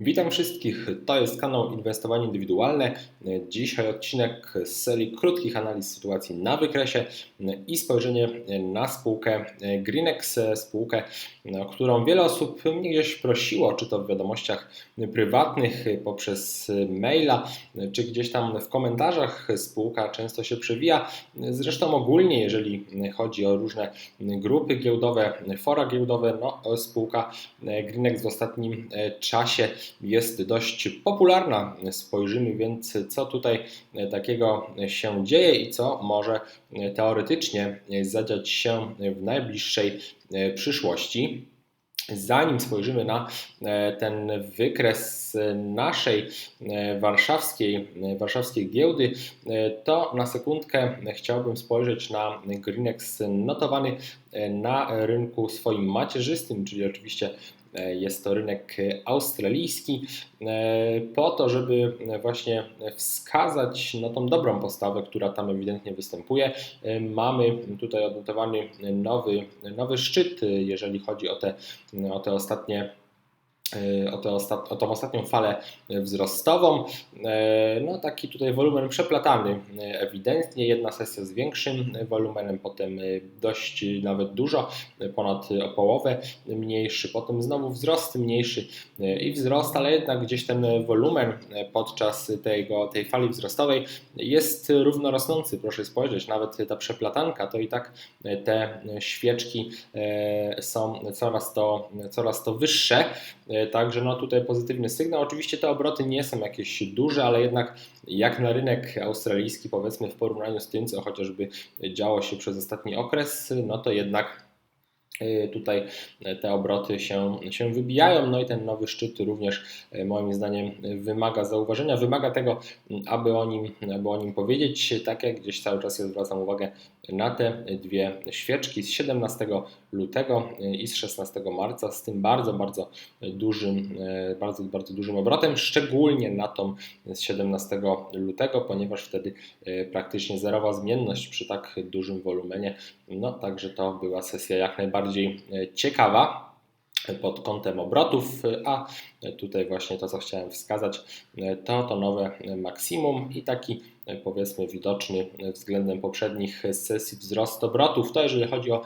Witam wszystkich, to jest kanał Inwestowanie Indywidualne. Dzisiaj odcinek z serii krótkich analiz sytuacji na wykresie i spojrzenie na spółkę Greenex, spółkę, o którą wiele osób mnie gdzieś prosiło, czy to w wiadomościach prywatnych, poprzez maila, czy gdzieś tam w komentarzach. Spółka często się przewija. Zresztą ogólnie, jeżeli chodzi o różne grupy giełdowe, fora giełdowe, no, spółka Greenex w ostatnim czasie jest dość popularna. Spojrzymy więc, co tutaj takiego się dzieje i co może teoretycznie zadziać się w najbliższej przyszłości. Zanim spojrzymy na ten wykres naszej warszawskiej, warszawskiej giełdy, to na sekundkę chciałbym spojrzeć na Greenex notowany na rynku swoim macierzystym, czyli oczywiście E, jest to rynek australijski, e, po to, żeby właśnie wskazać no, tą dobrą postawę, która tam ewidentnie występuje. E, mamy tutaj odnotowany nowy, nowy szczyt, jeżeli chodzi o te, o te ostatnie E, o, ostat, o tą ostatnią falę wzrostową. E, no taki tutaj wolumen przeplatany ewidentnie, jedna sesja z większym wolumenem, potem dość nawet dużo, ponad o połowę mniejszy, potem znowu wzrost mniejszy i wzrost, ale jednak gdzieś ten wolumen podczas tego, tej fali wzrostowej jest równorosnący. Proszę spojrzeć, nawet ta przeplatanka to i tak te świeczki e, są coraz to, coraz to wyższe. E, także no tutaj pozytywny sygnał. Oczywiście te obroty nie są jakieś duże, ale jednak jak na rynek australijski, powiedzmy w porównaniu z tym, co chociażby działo się przez ostatni okres, no to jednak tutaj e, te obroty się, się wybijają, no i ten nowy szczyt również e, moim zdaniem wymaga zauważenia, wymaga tego, aby o nim, aby o nim powiedzieć, tak jak gdzieś cały czas ja zwracam uwagę na te dwie świeczki z 17 lutego i z 16 marca z tym bardzo, bardzo dużym, bardzo, bardzo dużym obrotem, szczególnie na tą z 17 lutego, ponieważ wtedy praktycznie zerowa zmienność przy tak dużym wolumenie, no także to była sesja jak najbardziej bardziej e, ciekawa pod kątem obrotów, a tutaj właśnie to, co chciałem wskazać, e, to to nowe maksimum i taki e, powiedzmy widoczny względem poprzednich sesji wzrost obrotów. To jeżeli chodzi o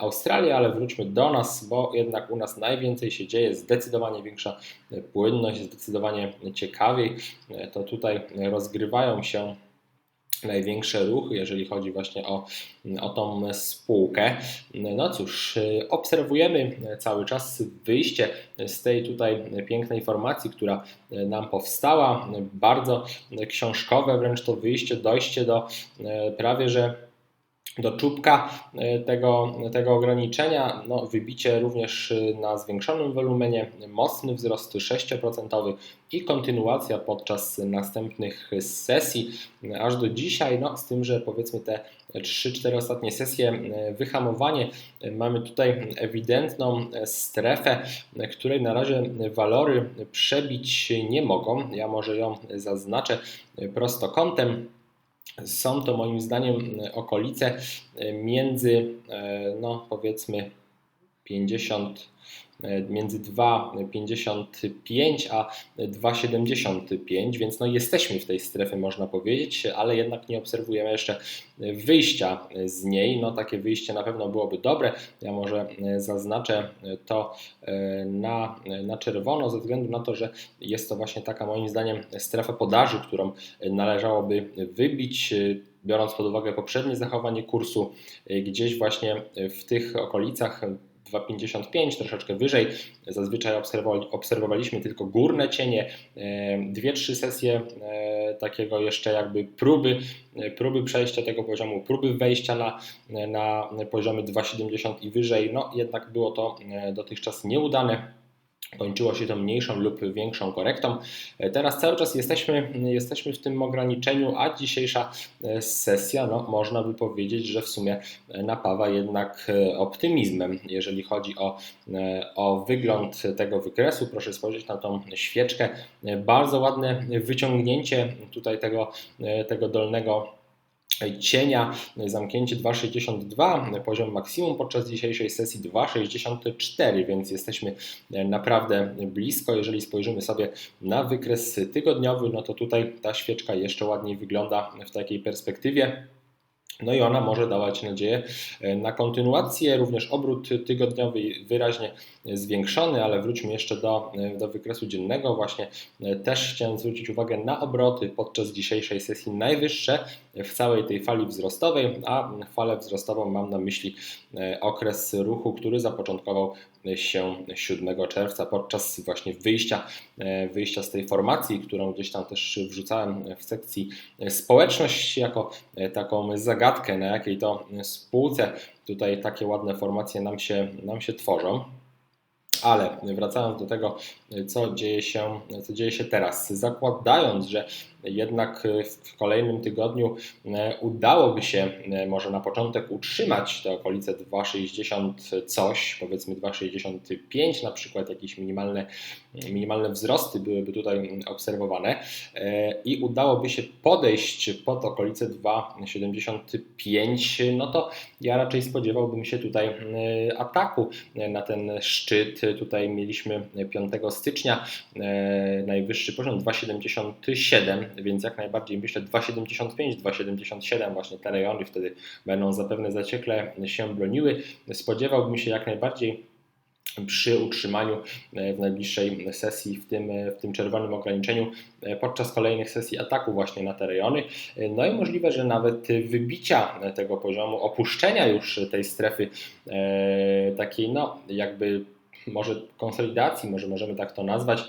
Australię, ale wróćmy do nas, bo jednak u nas najwięcej się dzieje, zdecydowanie większa płynność, zdecydowanie ciekawiej. To tutaj rozgrywają się największe ruchy, jeżeli chodzi właśnie o, o tą spółkę. No cóż, obserwujemy cały czas wyjście z tej tutaj pięknej formacji, która nam powstała. Bardzo książkowe wręcz to wyjście, dojście do prawie że do czubka e, tego, tego ograniczenia. No, wybicie również e, na zwiększonym wolumenie, mocny wzrost 6% i kontynuacja podczas następnych sesji aż do dzisiaj. No, z tym, że powiedzmy te 3-4 ostatnie sesje e, wyhamowanie. Mamy tutaj ewidentną strefę, której na razie walory przebić nie mogą. Ja może ją zaznaczę prostokątem. Są to moim zdaniem okolice między, e, no powiedzmy, 50 E, między 2,55 a 2,75, więc no jesteśmy w tej strefie, można powiedzieć, ale jednak nie obserwujemy jeszcze wyjścia z niej. No takie wyjście na pewno byłoby dobre. Ja może zaznaczę to e, na, na czerwono, ze względu na to, że jest to właśnie taka moim zdaniem strefa podaży, którą należałoby wybić biorąc pod uwagę poprzednie zachowanie kursu, gdzieś właśnie w tych okolicach 2,55, troszeczkę wyżej. Zazwyczaj obserwowali, obserwowaliśmy tylko górne cienie, e, dwie, trzy sesje e, takiego jeszcze jakby próby, e, próby przejścia tego poziomu, próby wejścia na, na poziomy 2,70 i wyżej. No jednak było to dotychczas nieudane kończyło się to mniejszą lub większą korektą. E, teraz cały czas jesteśmy, jesteśmy w tym ograniczeniu, a dzisiejsza e, sesja, no, można by powiedzieć, że w sumie e, napawa jednak optymizmem, jeżeli chodzi o, o wygląd tego wykresu. Proszę spojrzeć na tą świeczkę. Bardzo ładne wyciągnięcie tutaj tego, tego dolnego cienia, zamknięcie 2,62, poziom maksimum podczas dzisiejszej sesji 2,64, więc jesteśmy naprawdę blisko. Jeżeli spojrzymy sobie na wykres tygodniowy, no to tutaj ta świeczka jeszcze ładniej wygląda w takiej perspektywie. No i ona może dawać nadzieję e, na kontynuację. Również obrót tygodniowy wyraźnie zwiększony, ale wróćmy jeszcze do, e, do wykresu dziennego. Właśnie e, też chciałem zwrócić uwagę na obroty podczas dzisiejszej sesji najwyższe w całej tej fali wzrostowej, a falę wzrostową mam na myśli okres ruchu, który zapoczątkował się 7 czerwca podczas właśnie wyjścia, wyjścia z tej formacji, którą gdzieś tam też wrzucałem w sekcji społeczność jako taką zagadkę, na jakiej to spółce tutaj takie ładne formacje nam się, nam się tworzą. Ale wracając do tego, co dzieje się, co dzieje się teraz, zakładając, że jednak w kolejnym tygodniu udałoby się może na początek utrzymać te okolice 2,60 coś, powiedzmy 2,65 na przykład, jakieś minimalne, minimalne wzrosty byłyby tutaj obserwowane e, i udałoby się podejść pod okolice 2,75, no to ja raczej spodziewałbym się tutaj ataku na ten szczyt. Tutaj mieliśmy 5 stycznia najwyższy poziom 2,77 więc jak najbardziej myślę 2,75, 2,77 właśnie te rejony wtedy będą zapewne zaciekle się broniły. Spodziewałbym się jak najbardziej przy utrzymaniu e, w najbliższej sesji w tym, w tym czerwonym ograniczeniu e, podczas kolejnych sesji ataku właśnie na te rejony. E, no i możliwe, że nawet wybicia tego poziomu, opuszczenia już tej strefy takiej no jakby może konsolidacji, może możemy tak to nazwać,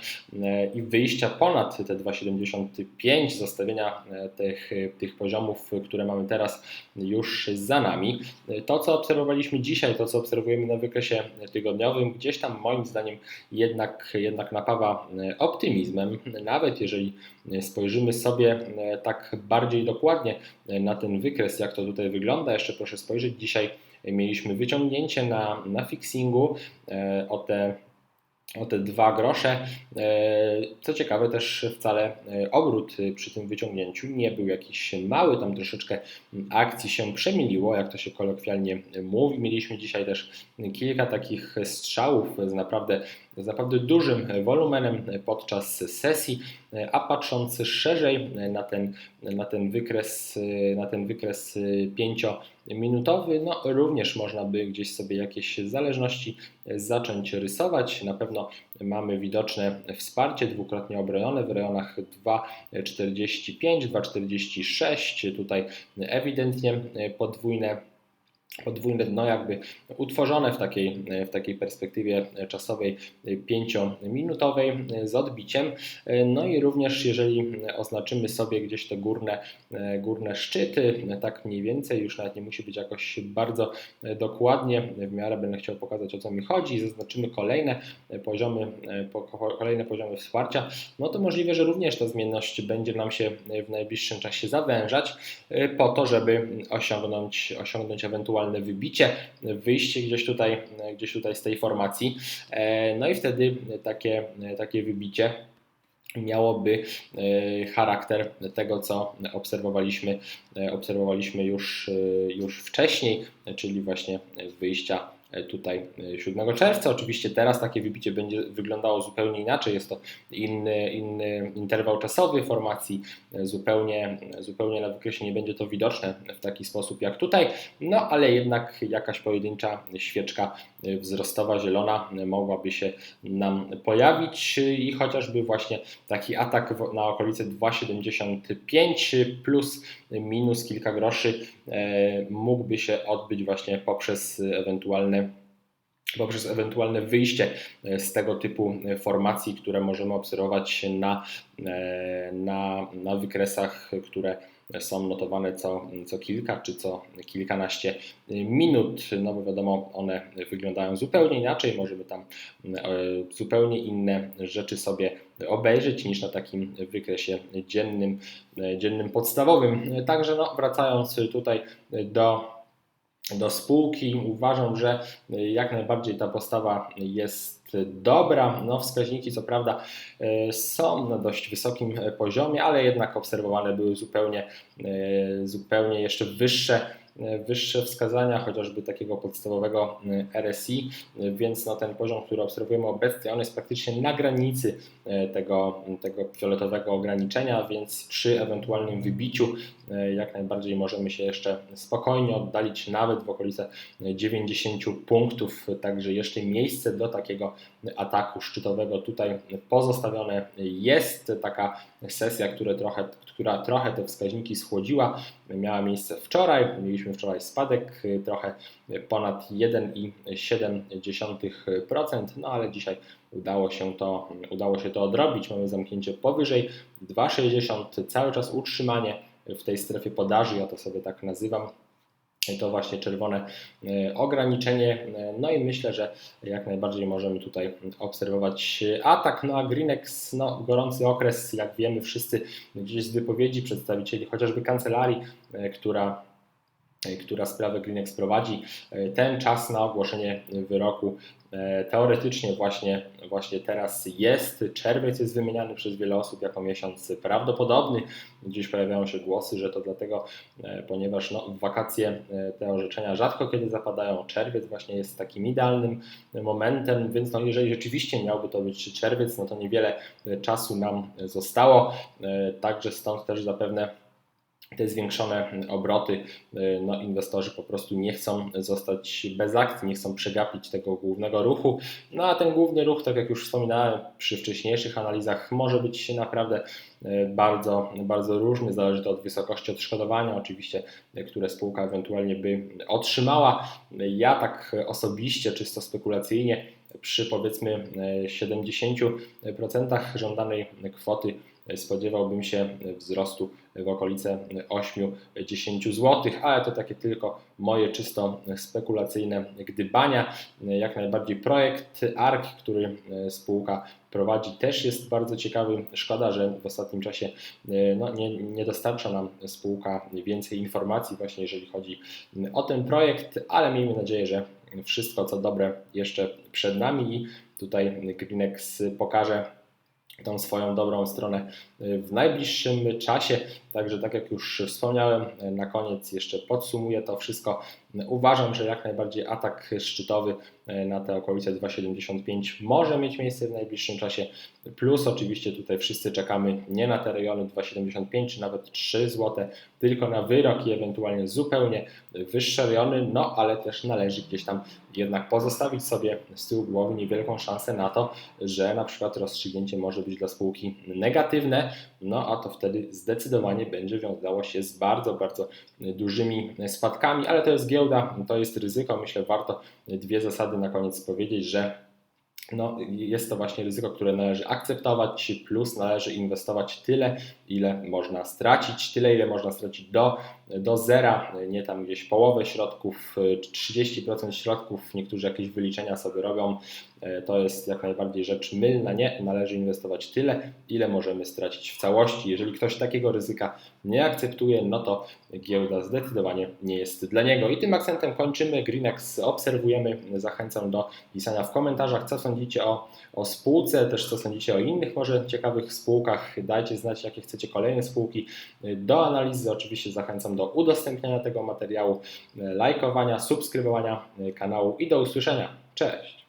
e, i wyjścia ponad te 2,75, zostawienia e, tych, tych poziomów, które mamy teraz już za nami. E, to, co obserwowaliśmy dzisiaj, to, co obserwujemy na wykresie tygodniowym, gdzieś tam moim zdaniem jednak, jednak napawa optymizmem, nawet jeżeli spojrzymy sobie tak bardziej dokładnie na ten wykres, jak to tutaj wygląda, jeszcze proszę spojrzeć dzisiaj mieliśmy wyciągnięcie na, na fixingu e, o te o te dwa grosze. E, co ciekawe, też wcale e, obrót przy tym wyciągnięciu nie był jakiś mały, tam troszeczkę akcji się przemiliło, jak to się kolokwialnie mówi. Mieliśmy dzisiaj też kilka takich strzałów z naprawdę, z naprawdę dużym wolumenem podczas sesji, a patrząc szerzej na ten, na ten wykres, na ten wykres 5 minutowy, no również można by gdzieś sobie jakieś zależności zacząć rysować. Na pewno mamy widoczne wsparcie dwukrotnie obronione w rejonach 2,45, 2,46. Tutaj ewidentnie podwójne podwójne dno jakby utworzone w takiej, w takiej perspektywie czasowej 5-minutowej z odbiciem. No i również jeżeli oznaczymy sobie gdzieś te górne, górne szczyty, tak mniej więcej, już nawet nie musi być jakoś bardzo dokładnie, w miarę będę chciał pokazać o co mi chodzi, zaznaczymy kolejne poziomy, kolejne poziomy wsparcia, no to możliwe, że również ta zmienność będzie nam się w najbliższym czasie zawężać po to, żeby osiągnąć, osiągnąć ewentualnie ewentualne wybicie, wyjście gdzieś tutaj, gdzieś tutaj z tej formacji. E, no i wtedy takie, takie wybicie miałoby e, charakter tego, co obserwowaliśmy, e, obserwowaliśmy już, już wcześniej, czyli właśnie wyjścia tutaj 7 e, czerwca. Oczywiście teraz takie wybicie będzie wyglądało zupełnie inaczej. Jest to inny, inny interwał czasowy formacji, e, zupełnie, zupełnie na wykresie nie będzie to widoczne w taki sposób jak tutaj, no ale jednak jakaś pojedyncza świeczka wzrostowa, zielona mogłaby się nam pojawić i chociażby właśnie taki atak na okolice 2,75 plus minus kilka groszy mógłby się odbyć właśnie poprzez ewentualne poprzez ewentualne wyjście e, z tego typu e, formacji, które możemy obserwować na, e, na, na wykresach, które są notowane co, co kilka czy co kilkanaście minut, no bo wiadomo, one wyglądają zupełnie inaczej, możemy tam zupełnie inne rzeczy sobie obejrzeć niż na takim wykresie dziennym, dziennym podstawowym. Także no, wracając tutaj do do spółki. Uważam, że jak najbardziej ta postawa jest dobra. No, wskaźniki, co prawda, są na dość wysokim poziomie, ale jednak obserwowane były zupełnie, zupełnie jeszcze wyższe wyższe wskazania, chociażby takiego podstawowego RSI, więc no, ten poziom, który obserwujemy obecnie, on jest praktycznie na granicy tego, tego fioletowego ograniczenia, więc przy ewentualnym wybiciu jak najbardziej możemy się jeszcze spokojnie oddalić nawet w okolice 90 punktów, także jeszcze miejsce do takiego ataku szczytowego tutaj pozostawione jest. Taka sesja, która trochę, która trochę te wskaźniki schłodziła, miała miejsce wczoraj. Mieliśmy wczoraj spadek trochę ponad 1,7%, no ale dzisiaj udało się to, udało się to odrobić. Mamy zamknięcie powyżej 2,60, cały czas utrzymanie w tej strefie podaży, ja to sobie tak nazywam. To właśnie czerwone e, ograniczenie. E, no i myślę, że jak najbardziej możemy tutaj obserwować atak. No a Greenex, no, gorący okres, jak wiemy wszyscy gdzieś z wypowiedzi przedstawicieli chociażby kancelarii, e, która która sprawę Greenex prowadzi. Ten czas na ogłoszenie wyroku E, teoretycznie właśnie, właśnie teraz jest. Czerwiec jest wymieniany przez wiele osób jako miesiąc prawdopodobny. Gdzieś pojawiają się głosy, że to dlatego, e, ponieważ no, w wakacje e, te orzeczenia rzadko kiedy zapadają. Czerwiec właśnie jest takim idealnym momentem, więc no, jeżeli rzeczywiście miałby to być czerwiec, no to niewiele czasu nam zostało. Także stąd też zapewne te zwiększone obroty, y, no inwestorzy po prostu nie chcą zostać bez akcji, nie chcą przegapić tego głównego ruchu. No a ten główny ruch, tak jak już wspominałem przy wcześniejszych analizach, może być naprawdę y, bardzo, bardzo różny, zależy to od wysokości odszkodowania, oczywiście, które spółka ewentualnie by otrzymała. Ja tak osobiście, czysto spekulacyjnie, przy powiedzmy 70% żądanej kwoty spodziewałbym się wzrostu w okolice 8-10 zł, ale to takie tylko moje czysto spekulacyjne gdybania. Jak najbardziej projekt ARK, który spółka prowadzi, też jest bardzo ciekawy. Szkoda, że w ostatnim czasie no, nie, nie dostarcza nam spółka więcej informacji, właśnie jeżeli chodzi o ten projekt, ale miejmy nadzieję, że wszystko co dobre jeszcze przed nami i tutaj Greenex pokaże tą swoją dobrą stronę y, w najbliższym czasie. Także tak jak już wspomniałem, y, na koniec jeszcze podsumuję to wszystko. Uważam, że jak najbardziej atak szczytowy y, na te okolice 2,75 może mieć miejsce w najbliższym czasie. Plus oczywiście tutaj wszyscy czekamy nie na te rejony 2,75 czy nawet 3 zł, tylko na wyrok i ewentualnie zupełnie wyższe rejony, no ale też należy gdzieś tam jednak pozostawić sobie z tyłu głowy niewielką szansę na to, że na przykład rozstrzygnięcie może być dla spółki negatywne, no a to wtedy zdecydowanie będzie wiązało się z bardzo, bardzo dużymi spadkami, ale to jest giełda, to jest ryzyko. Myślę, warto dwie zasady na koniec powiedzieć, że no, jest to właśnie ryzyko, które należy akceptować, plus należy inwestować tyle, ile można stracić, tyle, ile można stracić do, do zera, nie tam gdzieś połowę środków, 30% środków, niektórzy jakieś wyliczenia sobie robią, to jest jak najbardziej rzecz mylna, nie, należy inwestować tyle, ile możemy stracić w całości. Jeżeli ktoś takiego ryzyka nie akceptuje, no to giełda zdecydowanie nie jest dla niego. I tym akcentem kończymy. Greenex obserwujemy. Zachęcam do pisania w komentarzach, co sądzicie o, o spółce, też co sądzicie o innych może ciekawych spółkach. Dajcie znać, jakie chcecie kolejne spółki do analizy. Oczywiście zachęcam do udostępniania tego materiału, lajkowania, subskrybowania kanału i do usłyszenia. Cześć!